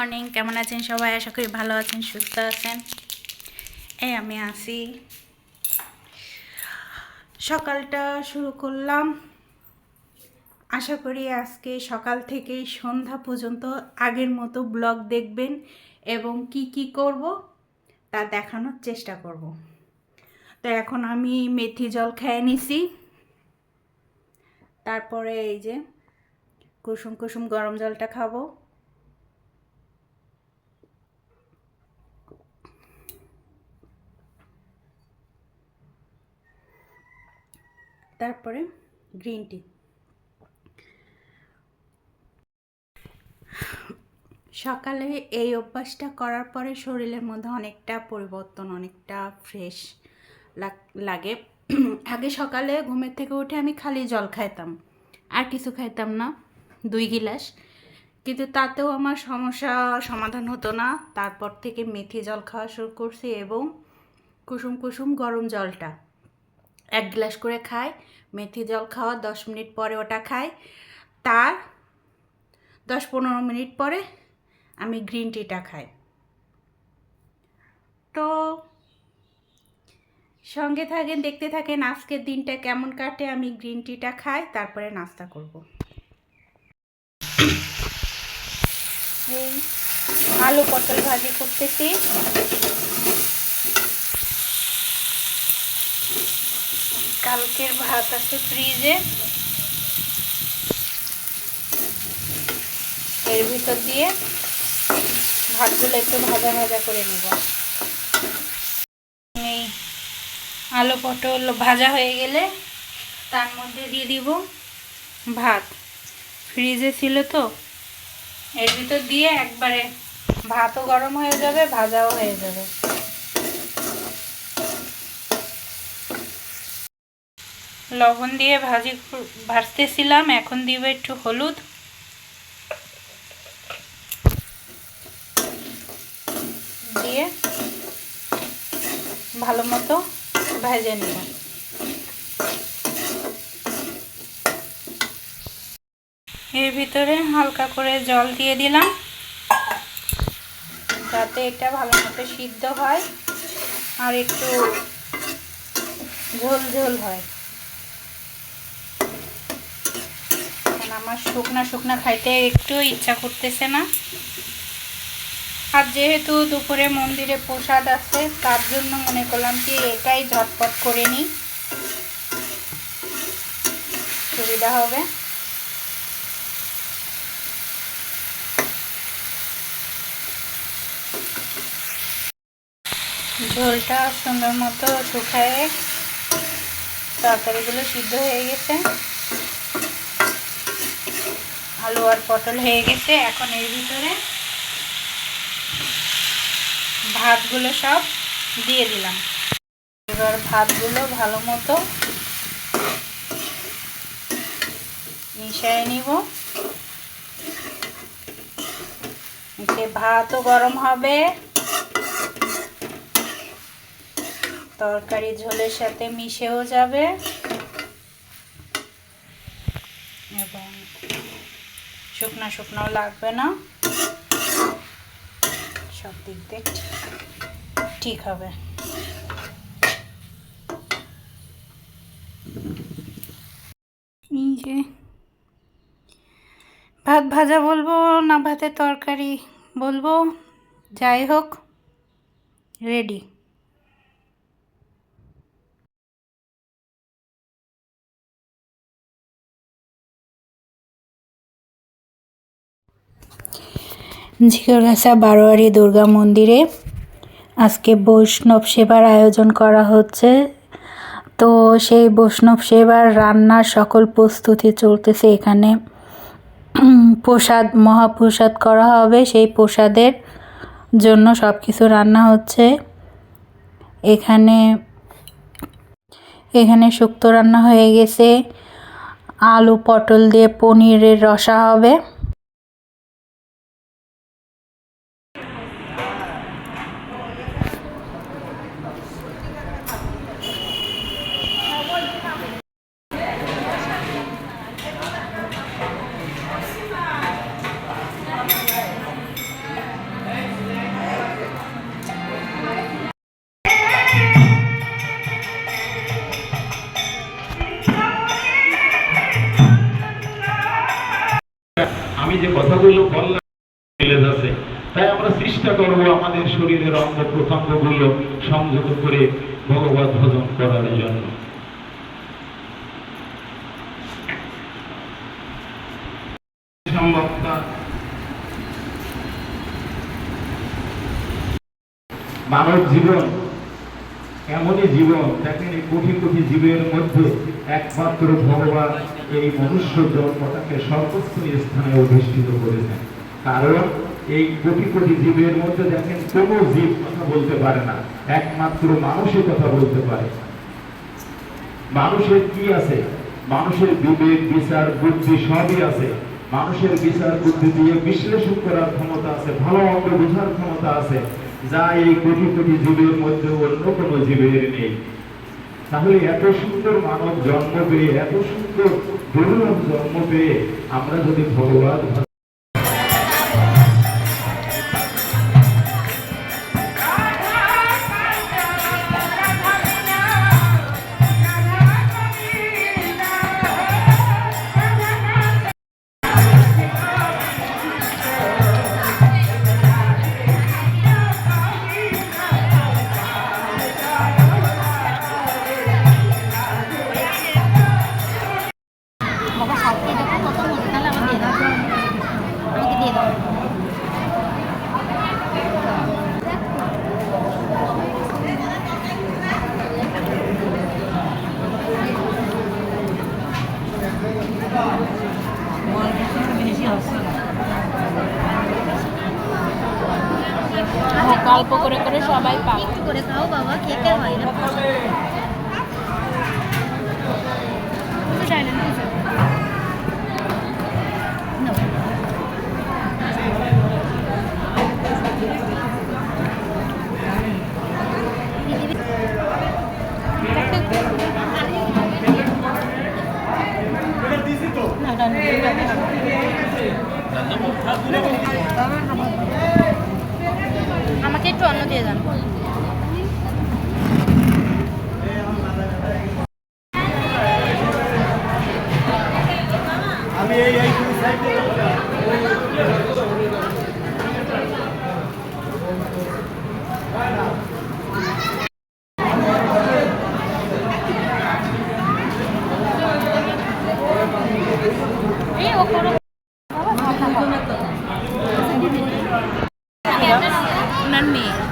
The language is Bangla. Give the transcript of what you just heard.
মর্নিং কেমন আছেন সবাই? আশা করি ভালো আছেন, সুস্থ আছেন। এই আমি আসি সকালটা শুরু করলাম। আশা করি আজকে সকাল থেকে সন্ধ্যা পর্যন্ত আগের মতো ব্লগ দেখবেন এবং কি কি করব তা দেখানোর চেষ্টা করব। তো এখন আমি মেথি জল খেয়ে নিছি। তারপরে এই যে কুসুম কুসুম গরম জলটা খাব। তারপরে গ্রিন টি সকালে এই অভ্যাসটা করার পরে শরীরের মধ্যে অনেকটা পরিবর্তন, অনেকটা ফ্রেশ লাগে। আগে সকালে ঘুমের থেকে উঠে আমি খালি জল খাইতাম, আর কিছু খাইতাম না, দুই গিলাস। কিন্তু তাতেও আমার সমস্যা সমাধান হতো না। তারপর থেকে মেথি জল খাওয়া শুরু করছি এবং কুসুম কুসুম গরম জলটা। এক গ্লাস করে খাই, মেথি জল খাওয়া, দশ মিনিট পরে ওটা খাই। তার দশ পনেরো মিনিট পরে আমি গ্রিন টিটা খাই। তো সঙ্গে থাকেন, দেখতে থাকেন আজকের দিনটা কেমন কাটে, আমি গ্রিন টিটা খাই, তারপরে নাস্তা করব। আলু পটল ভাজি করতেছি। কালকের ভাত আছে ফ্রিজে। এর ভিতর দিয়ে ভাতগুলো একটু ভাজা ভাজা করে নেব। এই আলু পটল ভাজা হয়ে গেলে তার মধ্যে দিয়ে দিব ভাত। ফ্রিজে ছিল তো। এর ভিতর দিয়ে একবারে ভাতও গরম হয়ে যাবে, ভাজাও হয়ে যাবে। লবণ দিয়ে ভাজি ভাজতেছিলাম, এখন দিব একটু হলুদ। দিয়ে ভালো মতো ভেজে নিব। এর ভিতরে হালকা করে জল দিয়ে দিলাম, যাতে এটা ভালো মতো সিদ্ধ হয় আর একটু ঝোল ঝোল হয়। আমার শুকনা শুকনা খাইতে একটু ইচ্ছা করতেছে না। আর যেহেতু দুপুরে মন্দিরে প্রসাদ আছে, তার জন্য মনে করলাম কি এটাই ঝটপট করে নিই। সুবিধা হবে। ঝোলটা সুন্দর মতো শুকায় তরকারিগুলো সিদ্ধ হয়ে গেছে। আলু আর পটল হয়ে গেছে, এখন এর ভিতরে ভাতগুলো সব দিয়ে দিলাম। এবার ভাতগুলো ভালো মতো মিশিয়ে নিব। এতে ভাতও গরম হবে। তরকারি ঝোলের সাথে মিশেও যাবে এবং শুকনো শুকনো লাগবে না। সব দিক দিয়ে ঠিক হবে। ভাত ভাজা বলব না ভাতের তরকারি বলব? যাই হোক রেডি ঝিকরগাছা বারোয়ারি দুর্গা মন্দিরে আজকে বৈষ্ণব সেবার আয়োজন করা হচ্ছে। তো সেই বৈষ্ণব সেবার রান্নার সকল প্রস্তুতি চলতেছে এখানে। প্রসাদ, মহাপ্রসাদ করা হবে। সেই প্রসাদের জন্য সব কিছু রান্না হচ্ছে। এখানে এখানে শুক্তো রান্না হয়ে গেছে। আলু পটল দিয়ে পনিরের রসা হবে। আমাদের শরীরের অঙ্গ প্রত্যঙ্গগুলো সংযত করে ভগবত ভজন করার জন্য। মানব জীবন এমনই জীবন, দেখেন এই কোটি কোটি জীবের মধ্যে একমাত্র ভগবান এই মনুষ্য জন্মটাকে সর্বোচ্চ স্থানে অধিষ্ঠিত করেছেন। কারণ এই কোটি কোটি জীবের মধ্যে দেখেন কোনো জীব কথা বলতে পারে না। একমাত্র মানুষই কথা বলতে পারে। মানুষের কি আছে? মানুষের বিবেক, বিচার, বুদ্ধি সবই আছে। মানুষের বিচার, বুদ্ধি দিয়ে বিশ্লেষণ করার ক্ষমতা আছে, ভালো মন্দ বোঝার ক্ষমতা আছে। যা এই কোটি কোটি জীবের মধ্যে অন্য কোনো জীবের নেই। তাহলে এত সুন্দর মানব জন্ম পেয়ে, এত সুন্দর দুর্লভ জন্ম পেয়ে আমরা যদি ভগবান একটু করে খাও বাবা one meal.